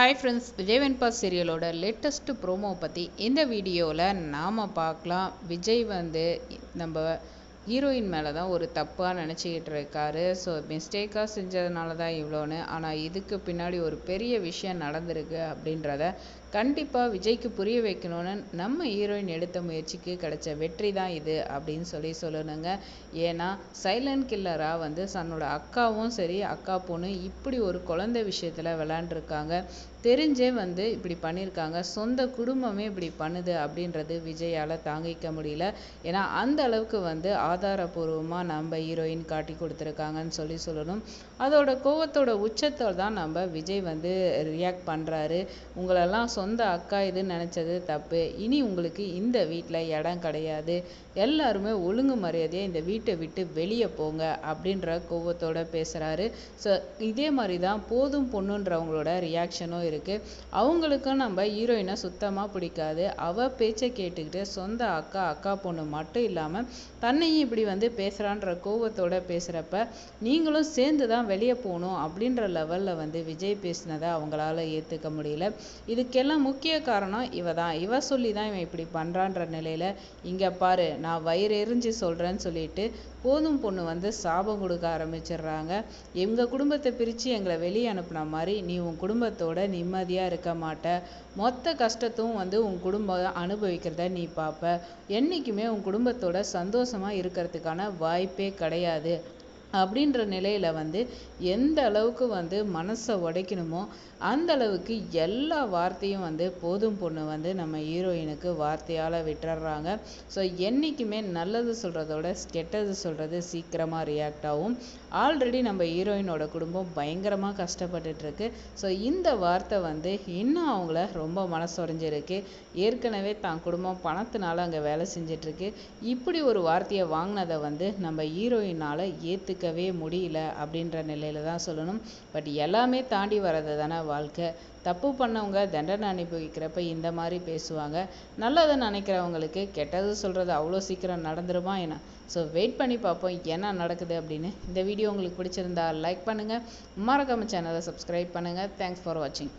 Hi friends Vijay Venba சீரியலோட latest promo பற்றி இந்த வீடியோவில் நாம் பார்க்கலாம் விஜய் வந்து நம்ம ஹீரோயின் மேலே தான் ஒரு தப்பாக நினச்சிக்கிட்டு இருக்காரு. ஸோ மிஸ்டேக்காக செஞ்சதுனால தான் இவ்வளோன்னு. ஆனால் இதுக்கு பின்னாடி ஒரு பெரிய விஷயம் நடந்திருக்கு அப்படின்றத கண்டிப்பாக விஜய்க்கு புரிய வைக்கணும்னு நம்ம ஹீரோயின் எடுத்த முயற்சிக்கு கிடைச்ச வெற்றி தான் இது அப்படின்னு சொல்லி சொல்லணுங்க. ஏன்னா சைலண்ட் கில்லராக வந்து தன்னோட அக்காவும் சரி அக்கா பொண்ணு இப்படி ஒரு குழந்தை விஷயத்தில் விளாண்டுருக்காங்க தெரிஞ்சே வந்து இப்படி பண்ணியிருக்காங்க சொந்த குடும்பமே இப்படி பண்ணுது அப்படின்றது விஜயால் தாங்கிக்க முடியல. ஏன்னா அந்த அளவுக்கு வந்து ஆதாரபூர்வமாக நம்ம ஹீரோயின் காட்டி கொடுத்துருக்காங்கன்னு சொல்லி சொல்லணும். அதோட கோவத்தோட உச்சத்தில் தான் நம்ம விஜய் வந்து ரியாக்ட் பண்ணுறாரு உங்களெல்லாம் சொந்த அக்கா இதுன்னு நினச்சது தப்பு. இனி உங்களுக்கு இந்த வீட்டில் இடம் கிடையாது. எல்லாருமே ஒழுங்கு மரியாதையாக இந்த வீட்டை விட்டு வெளியே போங்க அப்படின்ற கோவத்தோட பேசுகிறாரு ஸோ இதே மாதிரி தான் போதும் பொண்ணுன்றவங்களோட ரியாக்ஷனும் இருக்குது அவங்களுக்கும் நம்ம ஹீரோயினை சுத்தமாக பிடிக்காது. அவள் பேச்சை கேட்டுக்கிட்டு சொந்த அக்கா அக்கா பொண்ணு மட்டும் இல்லாமல் தன்னையும் இப்படி வந்து பேசுகிறான்ற கோவத்தோட பேசுகிறப்ப நீங்களும் சேர்ந்து தான் வெளியே போகணும் அப்படின்ற லெவலில் வந்து விஜய் பேசினதை அவங்களால ஏற்றுக்க முடியல. இதுக்கெல்லாம் முக்கிய காரணம் இவ தான் இவ சொல்லி தான் இவன் இப்படி பண்ணுறான்ற நிலையில் இங்கே பாரு நான் வயிறு எரிஞ்சு சொல்கிறேன்னு சொல்லிட்டு போதும் பொண்ணு வந்து சாபம் கொடுக்க ஆரம்பிச்சிடுறாங்க. எங்கள் குடும்பத்தை பிரித்து எங்களை வெளியே அனுப்புன மாதிரி நீ உன் குடும்பத்தோட நிம்மதியாக இருக்க மாட்ட. மொத்த கஷ்டத்தும் வந்து உன் குடும்பம் அனுபவிக்கிறத நீ பார்ப்ப என்றைக்குமே உன் குடும்பத்தோட சந்தோஷமாக இருக்கிறதுக்கான வாய்ப்பே கிடையாது. அப்படின்ற நிலையில் வந்து எந்த அளவுக்கு வந்து மனசை உடைக்கணுமோ அந்த அளவுக்கு எல்லா வார்த்தையும் வந்து போதும் பொண்ணு வந்து நம்ம ஹீரோயினுக்கு வார்த்தையால் விட்டுறாங்க. ஸோ என்றைக்குமே நல்லது சொல்கிறதோட கெட்டது சொல்கிறது சீக்கிரமாக ரியாக்ட் ஆகும். ஆல்ரெடி நம்ம ஹீரோயினோட குடும்பம் பயங்கரமாக கஷ்டப்பட்டுட்ருக்கு. ஸோ இந்த வார்த்தை வந்து இன்னும் அவங்கள ரொம்ப மனசுடைஞ்சிருக்கு. ஏற்கனவே தான் குடும்பம் பணத்தினால அங்கே வேலை செஞ்சிட்ருக்கு. இப்படி ஒரு வார்த்தையை வாங்கினதை வந்து நம்ம ஹீரோயினால் இருக்கவே முடியல அப்படின்ற நிலையில தான் சொல்லணும். பட் எல்லாமே தாண்டி வர்றது தானே வாழ்க்கை. தப்பு பண்ணவங்க தண்டனை அனுபவிக்கிறப்ப இந்த மாதிரி பேசுவாங்க. நல்லதை நினைக்கிறவங்களுக்கு கெட்டது சொல்கிறது அவ்வளோ சீக்கிரம் நடந்துருமா என்ன? ஸோ வெயிட் பண்ணி பார்ப்போம் என்ன நடக்குது அப்படின்னு. இந்த வீடியோ உங்களுக்கு பிடிச்சிருந்தா லைக் பண்ணுங்கள் மறக்காமல் சேனலை சப்ஸ்கிரைப் பண்ணுங்கள் தேங்க்ஸ் ஃபார் வாட்சிங்